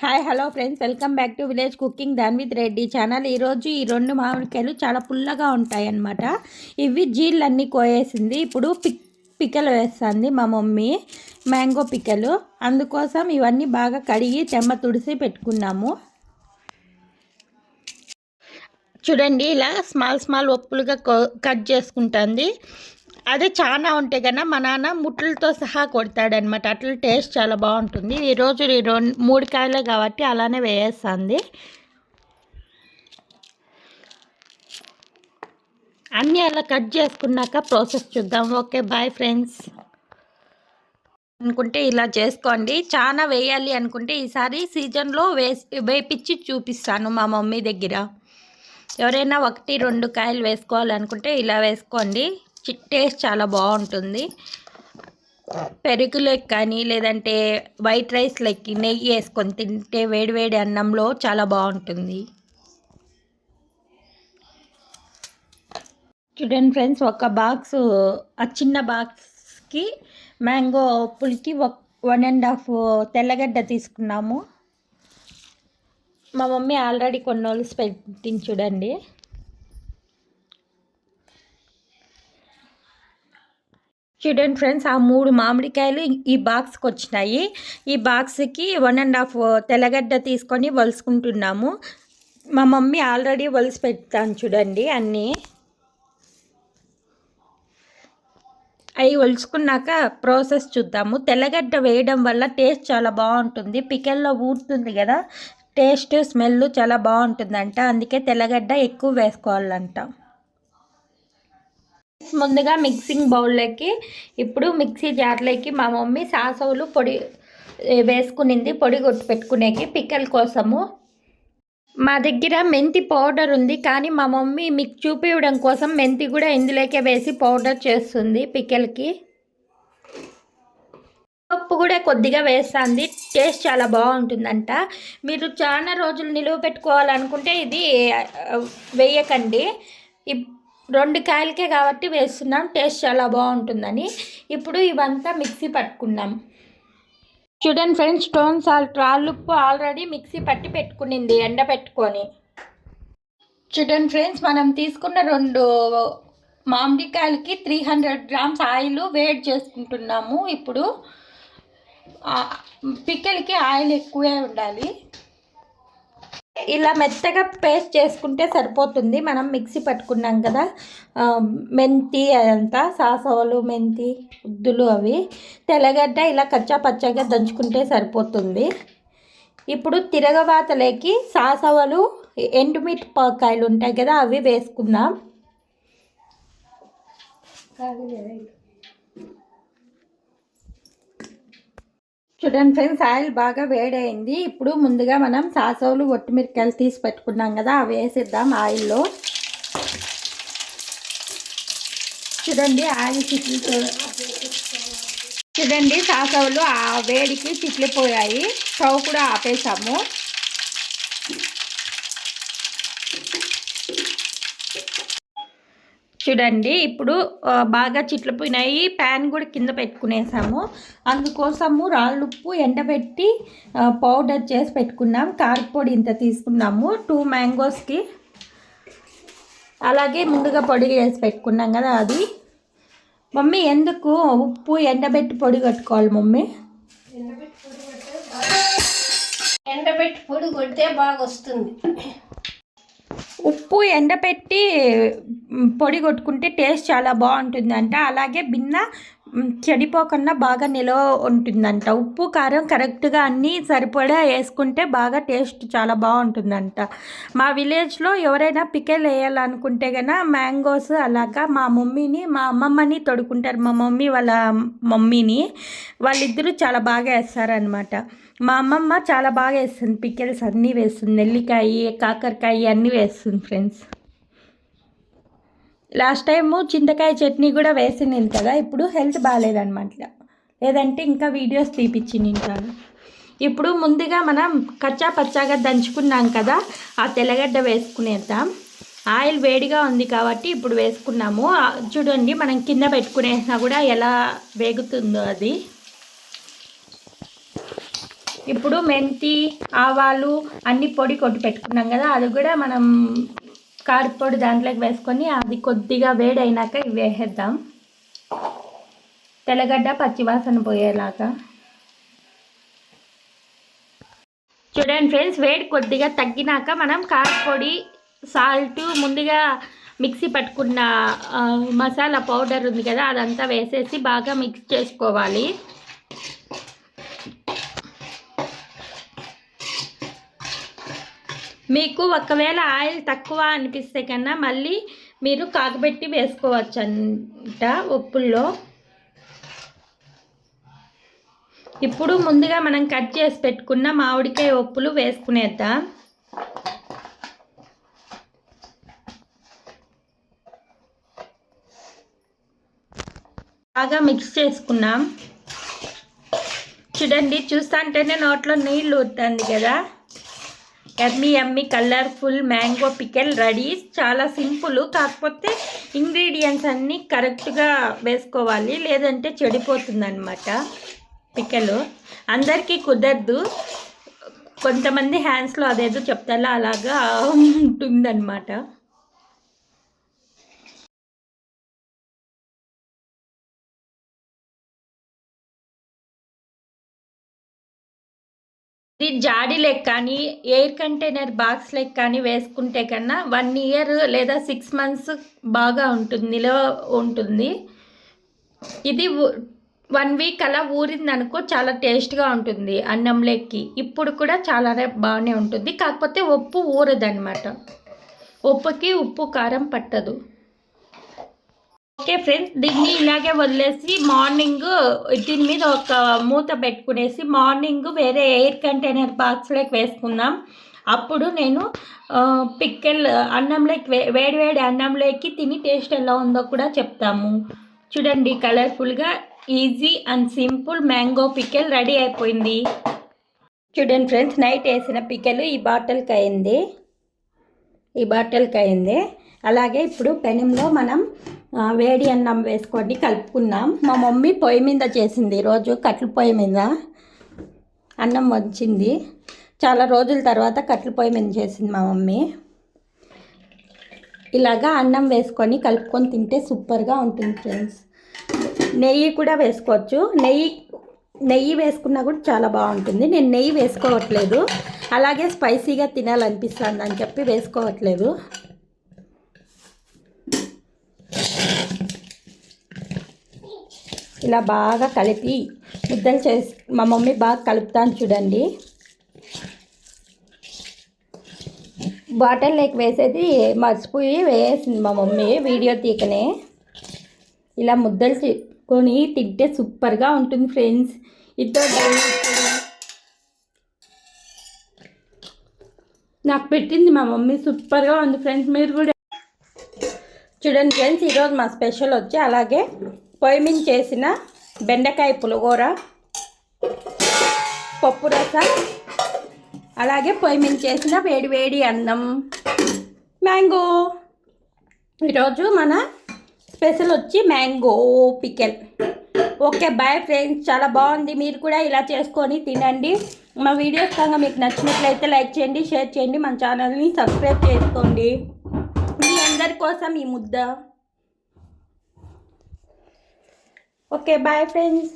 Hi hello friends. Welcome back to village cooking than with Reddy channel. ఈరోజు ఈ రెండు మామిడికాయలు చాలా పుల్లగా ఉంటాయి అన్నమాట ఇవి జీళ్ళన్నీ కోయేసింది. ఇప్పుడు పిక్ పిక్కలు వేస్తుంది మా మమ్మీ. మ్యాంగో పిక్కలు అందుకోసం ఇవన్నీ బాగా కడిగి తెమ్మ తుడిసి పెట్టుకున్నాము. చూడండి ఇలా స్మాల్ స్మాల్ ఒప్పులుగా కట్ చేసుకుంటుంది. అదే చాలా ఉంటే కన్నా మా నాన్న ముట్లతో సహా కొడతాడనమాట అట్లా టేస్ట్ చాలా బాగుంటుంది. ఈరోజు ఈ రెండు మూడు కాయలే కాబట్టి అలానే వేయేస్తుంది. అన్నీ అలా కట్ చేసుకున్నాక ప్రాసెస్ చూద్దాం. Okay bye friends. అనుకుంటే ఇలా చేసుకోండి. చాలా వేయాలి అనుకుంటే ఈసారి సీజన్లో వేసి వేపించి చూపిస్తాను మా మమ్మీ దగ్గర. ఎవరైనా ఒకటి రెండు కాయలు వేసుకోవాలనుకుంటే ఇలా వేసుకోండి. టేస్ట్ చాలా బాగుంటుంది. పెరుగులోకి కానీ లేదంటే వైట్ రైస్లోకి నెయ్యి వేసుకొని తింటే వేడివేడి అన్నంలో చాలా బాగుంటుంది. చూడండి ఫ్రెండ్స్ ఒక బాక్స్ ఆ చిన్న బాక్స్కి మ్యాంగో పులికి వన్ అండ్ హాఫ్ తెల్లగడ్డ తీసుకున్నాము. మా మమ్మీ ఆల్రెడీ కొన్ని రోజులు పెట్టింది చూడండి. చూడండి ఫ్రెండ్స్ ఆ మూడు మామిడికాయలు ఈ బాక్స్కి వచ్చినాయి. ఈ బాక్స్కి వన్ అండ్ హాఫ్ తెల్లగడ్డ తీసుకొని వలుసుకుంటున్నాము. మా మమ్మీ ఆల్రెడీ వలిసి పెడతాను చూడండి అన్నీ. అవి ఒలుచుకున్నాక ప్రాసెస్ చూద్దాము. తెల్లగడ్డ వేయడం వల్ల టేస్ట్ చాలా బాగుంటుంది. పికెల్లో ఊరుతుంది కదా టేస్ట్ స్మెల్ చాలా బాగుంటుందంట. అందుకే తెల్లగడ్డ ఎక్కువ వేసుకోవాలంట. ముందుగా మిక్సింగ్ బౌల్లోకి ఇప్పుడు మిక్సీ జార్లోకి మా మమ్మీ సాసవులు పొడి వేసుకునింది పొడి కొట్టు పెట్టుకునేకి పిక్కల కోసము. మా దగ్గర మెంతి పౌడర్ ఉంది కానీ మా మమ్మీ మీకు చూపించడం కోసం మెంతి కూడా ఇందులోకే వేసి పౌడర్ చేస్తుంది పిక్కలకి. పప్పు కూడా కొద్దిగా వేస్తుంది టేస్ట్ చాలా బాగుంటుందంట. మీరు చాలా రోజులు నిలువ పెట్టుకోవాలనుకుంటే ఇది వేయకండి. రెండు కాయలకే కాబట్టి వేస్తున్నాం. టేస్ట్ చాలా బాగుంటుందని. ఇప్పుడు ఇవంతా మిక్సీ పట్టుకున్నాం చూడండి ఫ్రెండ్స్ స్టోన్ సాల్ట్ రాళ్ళుప్పు ఆల్రెడీ మిక్సీ పట్టి పెట్టుకునింది ఎండ పెట్టుకొని. చూడండి ఫ్రెండ్స్ మనం తీసుకున్న రెండు మామిడికాయలకి త్రీ హండ్రెడ్ గ్రామ్స్ ఆయిల్ వేడి చేసుకుంటున్నాము. ఇప్పుడు పిక్కలకి ఆయిల్ ఎక్కువే ఉండాలి. ఇలా మెత్తగా పేస్ట్ చేసుకుంటే సరిపోతుంది. మనం మిక్సీ పట్టుకున్నాం కదా. మెంతి అదంతా సాసవలు మెంతి ఉద్దులు అవి. తెల్లగడ్డ ఇలా కచ్చా పచ్చగా దంచుకుంటే సరిపోతుంది. ఇప్పుడు తిరగవాతలేకి సాసవలు ఎండుమిరపకాయలు ఉంటాయి కదా అవి వేసుకుందాం. చూడండి ఫ్రెండ్స్ ఆయిల్ బాగా వేడైంది. ఇప్పుడు ముందుగా మనం సాసవులు ఒట్టిమిరకాయలు తీసి పెట్టుకున్నాం కదా అవి వేసిద్దాం ఆయిల్లో. చూడండి ఆయిల్ చిట్లు చూడండి సాసవులు ఆ వేడికి చిట్లిపోయాయి. స్టవ్ కూడా ఆపేసాము. చూడండి. ఇప్పుడు బాగా చిట్లపోయినాయి ప్యాన్ కూడా కింద పెట్టుకునేసాము. అందుకోసము రాళ్ళుప్పు ఎండబెట్టి పౌడర్ చేసి పెట్టుకున్నాం. కారపొడి ఇంత తీసుకున్నాము. టూ మ్యాంగోస్కి అలాగే ముందుగా పొడి చేసి పెట్టుకున్నాం కదా అది. మమ్మీ ఎందుకు ఉప్పు ఎండబెట్టి పొడి కట్టుకోవాలి మమ్మీ? ఎండబెట్టి పొడి కొడితే బాగా వస్తుంది. ఉప్పు ఎండపెట్టి పొడి కొట్టుకుంటే టేస్ట్ చాలా బాగుంటుందంట. అలాగే బిన్న చెడిపోకుండా బాగా నిలవ ఉంటుందంట. ఉప్పు కారం కరెక్ట్గా అన్నీ సరిపడా వేసుకుంటే బాగా టేస్ట్ చాలా బాగుంటుందంట. మా విలేజ్లో ఎవరైనా పికెల్ వేయాలనుకుంటే కనుక మ్యాంగోస్ అలాగా మా మమ్మీని మా అమ్మమ్మని తొడుకుంటారు మా మమ్మీ వాళ్ళ మమ్మీని వాళ్ళిద్దరూ చాలా బాగా వేస్తారనమాట మా అమ్మమ్మ చాలా బాగా వేస్తుంది. పికెల్స్ అన్నీ వేస్తుంది. నెల్లికాయ కాకరకాయ అన్నీ వేస్తుంది ఫ్రెండ్స్. లాస్ట్ టైము చింతకాయ చట్నీ కూడా వేసి కదా ఇప్పుడు హెల్త్ బాగాలేదనమాట లేదంటే ఇంకా వీడియోస్ తీపిచ్చి నింటాను ఇప్పుడు ముందుగా మనం కచ్చా పచ్చాగా దంచుకున్నాం కదా ఆ తెల్లగడ్డ వేసుకునేద్దాం. ఆయిల్ వేడిగా ఉంది కాబట్టి ఇప్పుడు వేసుకున్నాము. చూడండి మనం కింద పెట్టుకునేసినా కూడా ఎలా వేగుతుందో అది. ఇప్పుడు మెంతి ఆవాలు అన్ని పొడి కొట్టి పెట్టుకున్నాం కదా అది కూడా మనం కారపొడి దాంట్లోకి వేసుకొని అది కొద్దిగా వేడైనాక ఇవి వేసేద్దాం తెల్లగడ్డ పచ్చివాసన పోయేలాగా. చూడండి ఫ్రెండ్స్ వేడి కొద్దిగా తగ్గినాక మనం కారపొడి సాల్ట్ ముందుగా మిక్సీ పట్టుకున్న మసాలా పౌడర్ ఉంది కదా అదంతా వేసేసి బాగా మిక్స్ చేసుకోవాలి. మీకు ఒకవేళ ఆయిల్ తక్కువ అనిపిస్తే కన్నా మళ్ళీ మీరు కాగబెట్టి వేసుకోవచ్చు అంట ఉప్పుల్లో. ఇప్పుడు ముందుగా మనం కట్ చేసి పెట్టుకున్న మామిడికాయ ఉప్పులు వేసుకునేద్దాం. బాగా మిక్స్ చేసుకున్నాం. చూడండి చూస్తుంటేనే నోట్లో నీళ్ళు ఊరుతుంది కదా. Yummy yummy colourful mango pickle ready చాలా సింపుల్ కాకపోతే ఇంగ్రీడియంట్స్ అన్నీ కరెక్ట్గా వేసుకోవాలి. లేదంటే చెడిపోతుందన్నమాట పికెలు. అందరికీ కుదరదు. కొంతమంది హ్యాండ్స్లో అదేదో చెప్తారో అలాగా ఉంటుందన్నమాట. ఇది జాడీ కానీ ఎయిర్ కంటైనర్ బాక్స్ లెక్క కానీ వేసుకుంటే కన్నా వన్ ఇయర్ లేదా సిక్స్ మంత్స్ బాగా ఉంటుంది నిలవ ఉంటుంది. ఇది వన్ వీక్ అలా ఊరిందనుకో చాలా టేస్ట్గా ఉంటుంది అన్నం లెక్కి. ఇప్పుడు కూడా చాలా బాగానే ఉంటుంది కాకపోతే ఉప్పు ఊరదనమాట ఉప్పుకి ఉప్పు కారం పట్టదు. ఓకే ఫ్రెండ్స్ దీన్ని ఇలాగే వదిలేసి మార్నింగ్ దీని మీద ఒక మూత పెట్టుకునేసి మార్నింగ్ వేరే ఎయిర్ కంటైనర్ బాక్స్లోకి వేసుకుందాం. అప్పుడు నేను పిక్కెల్ అన్నంలోకి వే వేడి వేడి అన్నంలోకి తిని టేస్ట్ ఎలా ఉందో కూడా చెప్తాము. చూడండి కలర్ఫుల్గా easy and simple mango pickle ready అయిపోయింది. చూడండి ఫ్రెండ్స్ నైట్ వేసిన పికెలు ఈ బాటిల్కి అయింది. ఈ బాటిల్కి అయింది. అలాగే ఇప్పుడు పెనంలో మనం వేడి అన్నం వేసుకొని కలుపుకున్నాం మా మమ్మీ పొయ్యి మీద చేసింది ఈరోజు కట్టెల పొయ్యి మీద. అన్నం వచ్చింది చాలా రోజుల తర్వాత కట్టెల పొయ్యి మీద చేసింది మా మమ్మీ. ఇలాగా అన్నం వేసుకొని కలుపుకొని తింటే సూపర్గా ఉంటుంది ఫ్రెండ్స్. నెయ్యి కూడా వేసుకోవచ్చు. నెయ్యి నెయ్యి వేసుకున్నా కూడా చాలా బాగుంటుంది. నేను నెయ్యి వేసుకోవట్లేదు. అలాగే స్పైసీగా తినాలనిపిస్తుంది అని చెప్పి వేసుకోవట్లేదు. ఇలా బాగా కలిపి ముద్దలు చేసి మా మమ్మీ బాగా కలుపుతాను చూడండి. బాటిల్లోకి వేసేది మర్చిపోయి వేసింది మా మమ్మీ వీడియో తీకనే. ఇలా ముద్దలు చేసుకొని తింటే సూపర్గా ఉంటుంది ఫ్రెండ్స్. ఇద్దరు నాకు పెట్టింది మా మమ్మీ సూపర్గా ఉంది ఫ్రెండ్స్ మీరు కూడా చూడండి ఫ్రెండ్స్ ఈరోజు మా స్పెషల్ వచ్చి అలాగే పొయ్యి చేసిన బెండకాయ పులగూర పప్పు రసం అలాగే పొయ్యి చేసిన వేడి వేడి అన్నం మ్యాంగో. ఈరోజు మన స్పెషల్ వచ్చి mango pickle. Okay bye friends. చాలా బాగుంది. మీరు కూడా ఇలా చేసుకొని తినండి. మా వీడియోస్ కనుక మీకు నచ్చినట్లయితే లైక్ చేయండి షేర్ చేయండి. మన ఛానల్ని సబ్స్క్రైబ్ చేసుకోండి. మీ అందరి కోసం ఈ ముద్ద. Okay bye friends